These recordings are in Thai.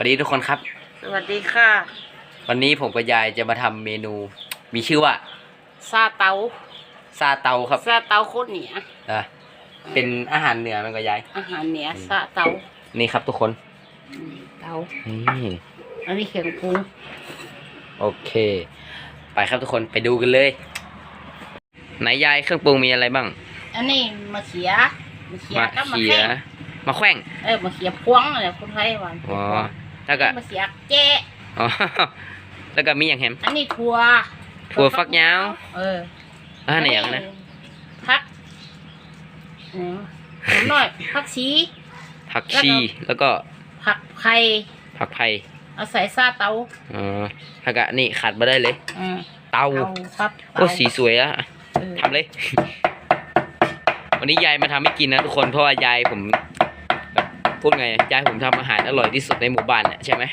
วัสดีทุกคนครับ สวัสดีค่ะ วันนี้ผมกับยายจะมาทำเมนู มีชื่อว่าซาเตาซาเตาครับซาเตาโคตรเหนียอะเป็นอาหารเหนือมันก็ยาย อาหารเหนียซาเตานี่ครับทุกคนอืมเตานี่อันนี้เขียงปรุงโอเค ไปครับทุกคนไปดูกันเลยไหนยายเครื่องปรุงมีอะไรบ้างอันนี้มะเขียมะเขียมะก็มะเขียแข้งมะแขว้งเออมะเขียพวงอะไรคนไทยว่าอ๋อ แล้วก็มะเขียแจ้อ๋อแล้วก็มีอย่างแฮมอันนี้ถั่วถั่วฟักยาวเอออ่าไหนอย่างนะพักอืมผมหน่อยพักชีผักชีแล้วก็ผักไผ่ผักไผ่เอาใส่ซาเตาอ๋อแล้วก็นี่ขาดมาได้เลยอืมเตาเตาครับโอ้เตาสีสวยอะเออทำเลย วันนี้ยายมาทำให้กินนะทุกคนเพราะว่ายายผมแบบ พูดไงยายผมทำอาหารอร่อยที่สุดในหมู่บ้านเนี่ยใช่ไหม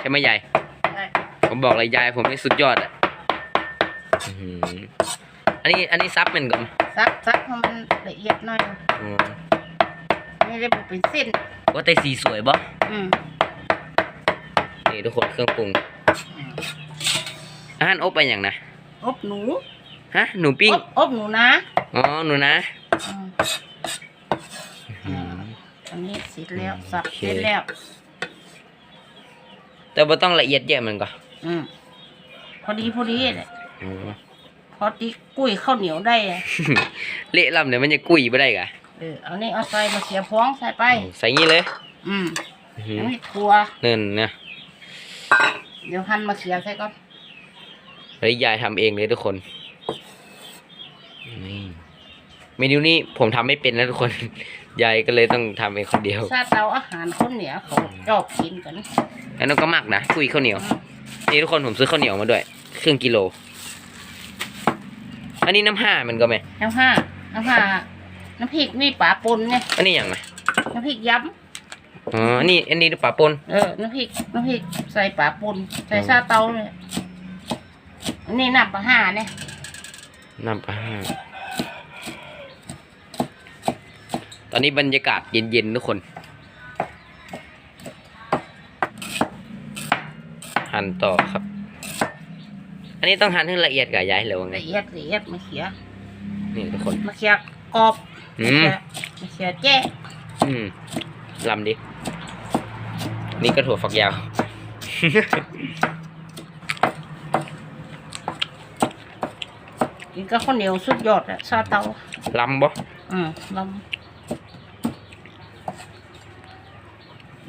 ใช่ไหมยายได้ผมบอกเลยยายผมนี่สุดยอดอะอื้อหืออันนี้อันนี้ซับมันก่อนซักซักให้มันละเอียดหน่อยอ๋อไม่ได้บอกเป็นเส้นว่าแต่สีสวยบ่อืมนี่ทุกคนเครื่องปรุงอาหารอบไปอย่างนะอบหนูฮะหนูปิ้งอบอบหนูนะอ๋อหนูนะอืมอื้อหื ออันนี้เสร็จแล้วสับโอเค เสร็จแล้วแต่ว่าต้องละเอียดเยอะมันก่อนอืมพอดีพอดีเลยอ๋อ พอดีกุ้ยข้าวเหนียวได้อะเละลำเดี๋ยวมันจะกุยไม่ได้กะเออเอานี่เอาใส่มาเสียพวงใส่ไป ใส่งี้เลยอืมอื้อหืออันนี้ถั่วเนินนะเดี๋ยวหั่นมาเสียใส่ก่อนเฮ้ยยายทำเองเลยทุกคนนี่เมนูนี้ผมทำไม่เป็นนะทุกคน ยายก็เลยต้องทำเองคนเดียวซาเตาอาหารคนเหนียวเขาชอบกินกันแล้วน้องก็มักนะคุยข้าวเหนียวนี่ทุกคนผมซื้อข้าวเหนียวมาด้วยครึ่งกิโล อันนี้น้ำห้ามันก็ไหมน้ำห้าน้ำห้าน้ำพริกนี่ปลาปนเนี่ยอันนี้อย่างไรน้ำพริกย้อ๋ออันนี้อันนี้ปลาปนำเออน้ำพริกน้ำพริกใส่ปลาปนใส่ซาเตาเลยอันนี้น้ำปลาห่าเนี่ยน้ำปลาห้า ตอนนี้บรรยากาศเย็นๆทุกคน หั่นต่อครับ อันนี้ต้องหั่นให้ละเอียดกับยายหรือว่าไงละเอียดละเอียดมะเขียนี่ทุกคนมะเขียกรอบอืมะมเขียมะเขียแจ้อืมลำดิ นี่ก็ถั่วฝักยาว กินกับข้าวเหนียวสุดยอดอะซาเตาลำบ่อืมลำ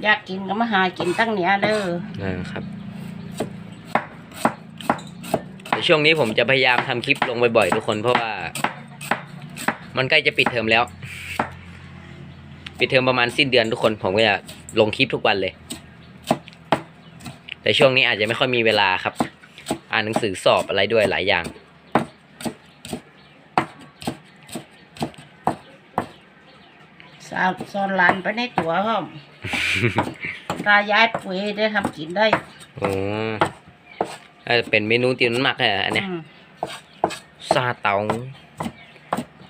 อยากกินก็มาหากินตั้งเหนียเด้อนะครับแต่ช่วงนี้ผมจะพยายามทำคลิปลงบ่อยๆทุกคนเพราะว่า มันใกล้จะปิดเทอมแล้ว ปิดเทอมประมาณสิ้นเดือนทุกคนผมก็จะลงคลิปทุกวันเลย แต่ช่วงนี้อาจจะไม่ค่อยมีเวลาครับ อ่านหนังสือสอบอะไรด้วยหลายอย่างสาวสอนหลานไปในตัวพ่อม ตายายป่วยได้ทำกินได้อ๋ออาจจะเป็นเมนูตีนมันหมักแหละอันเนี้ยอืมซาเตา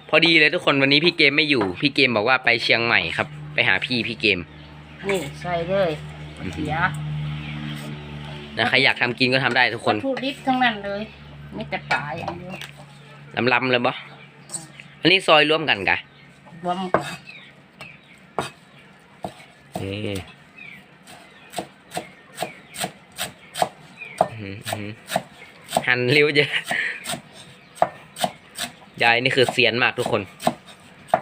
พอดีเลยทุกคนวันนี้พี่เกมไม่อยู่ พี่เกมบอกว่าไปเชียงใหม่ครับ ไปหาพี่พี่เกม นี่ใส่เลยมะเขียนะใครอยากทำกินก็ทำได้ทุกคนวัตถุดิบทั้งนั้นเลยไม่แต่ปลาอย่างเดียวลำลำๆเลยบ่อันนี้ซอยร่วมกันกะรวมกันนี่อื้อ หือหั่นเร็วเยอะยายนี่คือเซียนมากทุกคน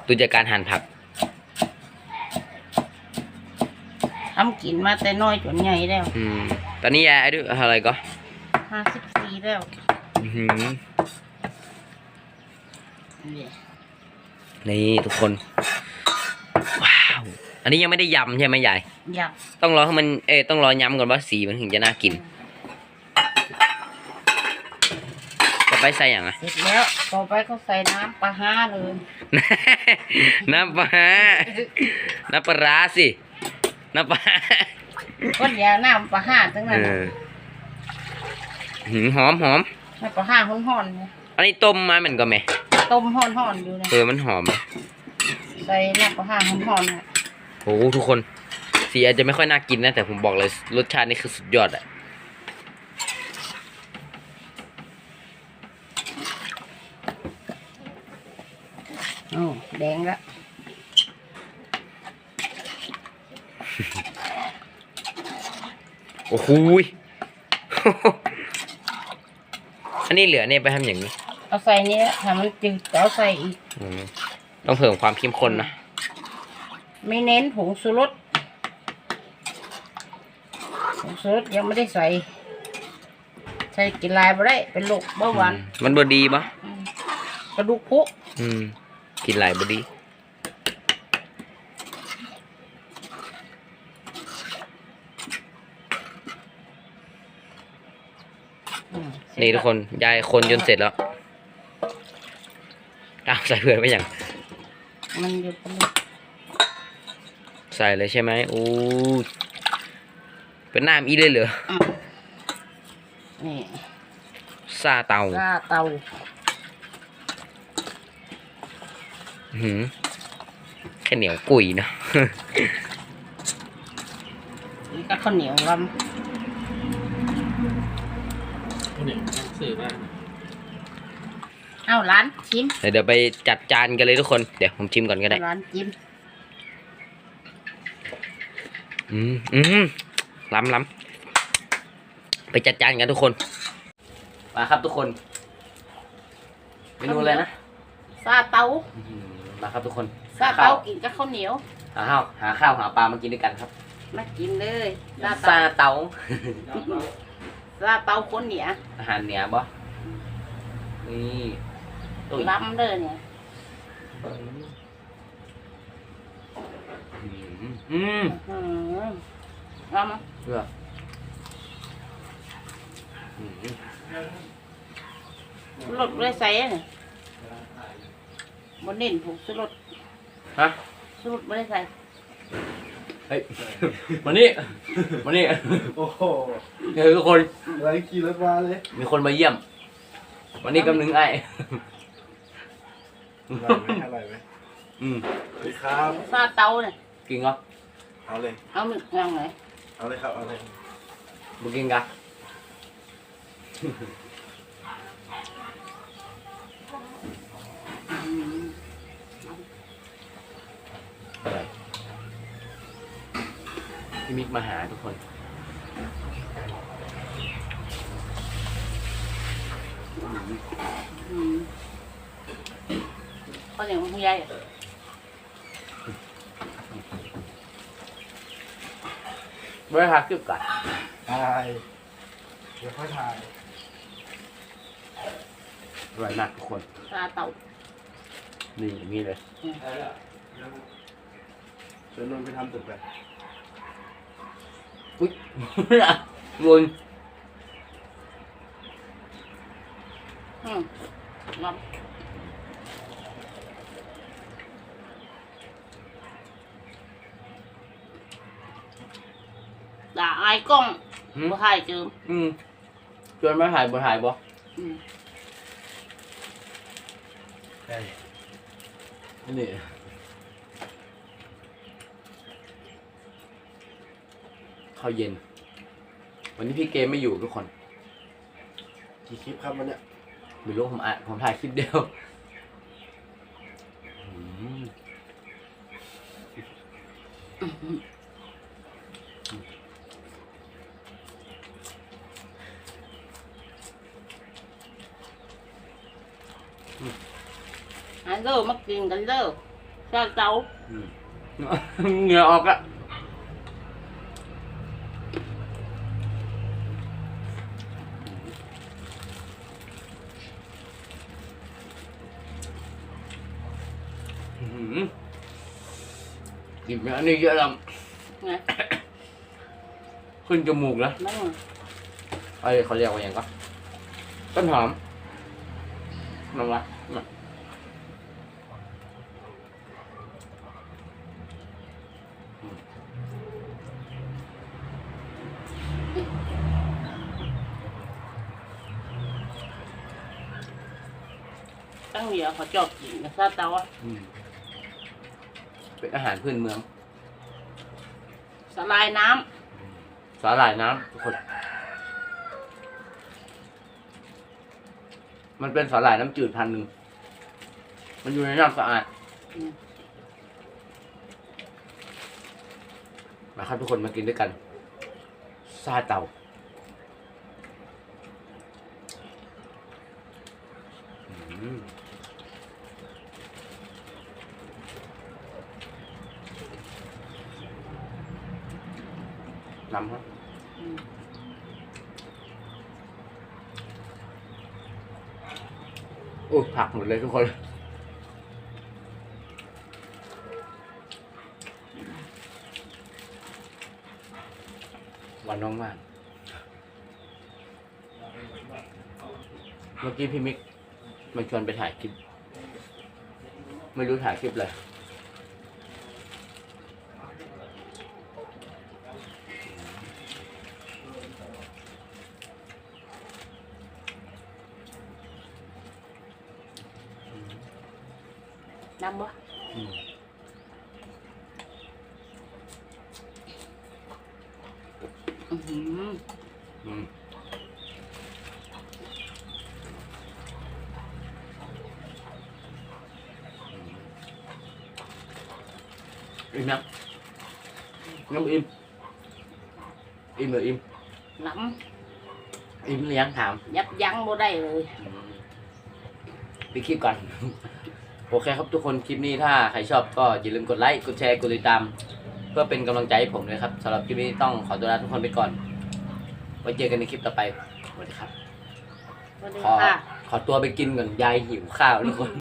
ดูจากการหั่นผักทำกินมาแต่น้อยจนใหญ่แล้ว อืม ตอนนี้ยายอายุอะไรก็ห้าสิบสี่แล้วอื้อหือนี่นี่ทุกคนว้าวอั นนี้ยังไม่ได้ยำใช่ไหมยายอยากต้องรอให้มันเอ้ยต้องรอยำก่อนว่าสีมันถึงจะน่ากินจะไปใส่อย่างอะเสร็จแล้วต่อไปก็ใส่น้ำปลาห้าเลยน้ำปลาร้าน้ำปลาร้าสิน้ำปลาร้าก็เดี๋ยวน้ำปลาห้าทั้งเอนั้นอหืมหอมหอมน้ำปลาห้าห่อนๆเนี่ยอันนี้ต้มมาเหมือนกันไหมต้มห่อนๆอยู่นะเออมันหอม ใส่น้ำปลาห้าห่อนๆน่ะ โอ้โหทุกคน สีอาจจะไม่ค่อยน่ากินนะ แต่ผมบอกเลยรสชาตินี่คือสุดยอดอะโอ้แดงละโอ้โหยอันนี้เหลือเนี่ยไปทำอย่างนี้ เอาใส่เนี้ยถ้ามันจืดก็เอาใส่อีกอืมต้องเพิ่มความเข้มข้นนะ ไม่เน้นผงชูรสผงชูรสยังไม่ได้ใส่ ใส่กินลายบ่ได้เป็นโรคเบาหวานอืมมันบดีปะอืมกระดูกพุอืม กินหลายบดี อืมนี่ทุกคนยายคนจนเสร็จแล้วอ้าวใส่เพื่อนไปอย่าง มันอยู่ตรงนี้ ใส่เลยใช่ไหมอู้เป็นน้ำอีเลยเหรออะนี่ซาเตาลาเตาอื้อหือแค่เหนียวกุยเนอะนี่ก็ข้าวเหนียวลคนหนึ่งสื่อบ้างำเอ้าร้านชิมเดี๋ยวเดี๋ยวไปจัดจานกันเลยทุกคน เดี๋ยวผมชิมก่อนก็ได้ร้านจิ้ม อืมอืมล้ำล้ำไปจัดจานกันทุกคน มาครับทุกคนเมนูอะไรนะซาเตาอื้อหือมาครับทุกคนซาข้าเตาวกินกับข้าวเหนียว หาข้าวหาข้าวหาปลามากินด้วยกันครับ มากินเลยซาซาเตาเตาซาเตาคนเหนียอาหารเหนือบ่นี่ตุ้ยล้ำเลยเนี่ย อื มอืมอืมล้เพื่ออืมำรสเลยใส่เนี่ยบนเน้นผงชูรสฮะชูรสไม่ได้ใส่เฮ้ยมานี่มานี่โอ้โหเฮ้ยทุกคน ไรขี่รถมาเลยมีคนมาเยี่ยม วันนี้กำนึงไอ้อร่อยไหมอร่อยไหมอืมสวัสดีครับซาเตาเนี่ยกินก็ เอาเลย เอาหมึกย่างไหนเอาเลยครับ เอาเลยบุกินกะพี่มิกมาหาทุกคน อืมข้าวเหนียวของคุณยายอะ บริหารคลิปก่อนถ่ายเดี๋ยวค่อยถ่ายอร่อยมากทุกคนซาเตานี่อย่างนี้เลย เชิญนนท์ไปทำตึกไปอุ้ยรุนอืมล้ำ ด่าอายกล้องหืมบ่ถ่ายเจิมอืมชวนมาถ่ายบ่ถ่ายบ่อืมใช่นี่ข้าวเย็น วันนี้พี่เกมไม่อยู่ทุกคนกี่คลิปครับวันเนี้ยไม่รู้ผมอะผมถ่ายคลิปเดียวอืม ด้อมากินกันเด้อซาเตาอืมเหงื่อออกอะอื้อหือกินไปอันนี้เยอะแล้วไงขึ้นจมูกแล้วนั่นไงเอ้ยเขาเรียกว่าอย่างก็ต้นหอมลองละมา ตั้งเหนียวเขาจอบกินกับซาเตาอะอืมเป็นอาหารพื้นเมืองซสลายน้สาหร่ายน้ำทุกคน มันเป็นสาหร่ายน้ำจืดพันธุ์หนึ่ง มันอยู่ในน้ำสะอาดำอืมมาครับทุกคนมากินด้วยกันซาเต่าอืม น้ำครับอืมโอ้ผักหมดเลยทุกคนวันน้องมาก เมื่อกี้พี่มิกมาชวนไปถ่ายคลิป ไม่รู้ถ่ายคลิปอะไรน้ำบ่อืมอื้อหืออืมอิ่มนะน้ำอิ่มอิ่มหรืออิ่ โอเคครับทุกคนคลิปนี้ถ้าใครชอบก็อย่าลืมกดไลค์กดแชร์กดติดตาม เพื่อเป็นกำลังใจให้ผมด้วยครับสำหรับคลิปนี้ต้องขอตัวลาทุกคนไปก่อนไว้เจอกันในคลิปต่อไปสวัสดีครับ สวัสดีขอค่ะ ขอตัวไปกินก่อนยายหิวข้าวทุกคน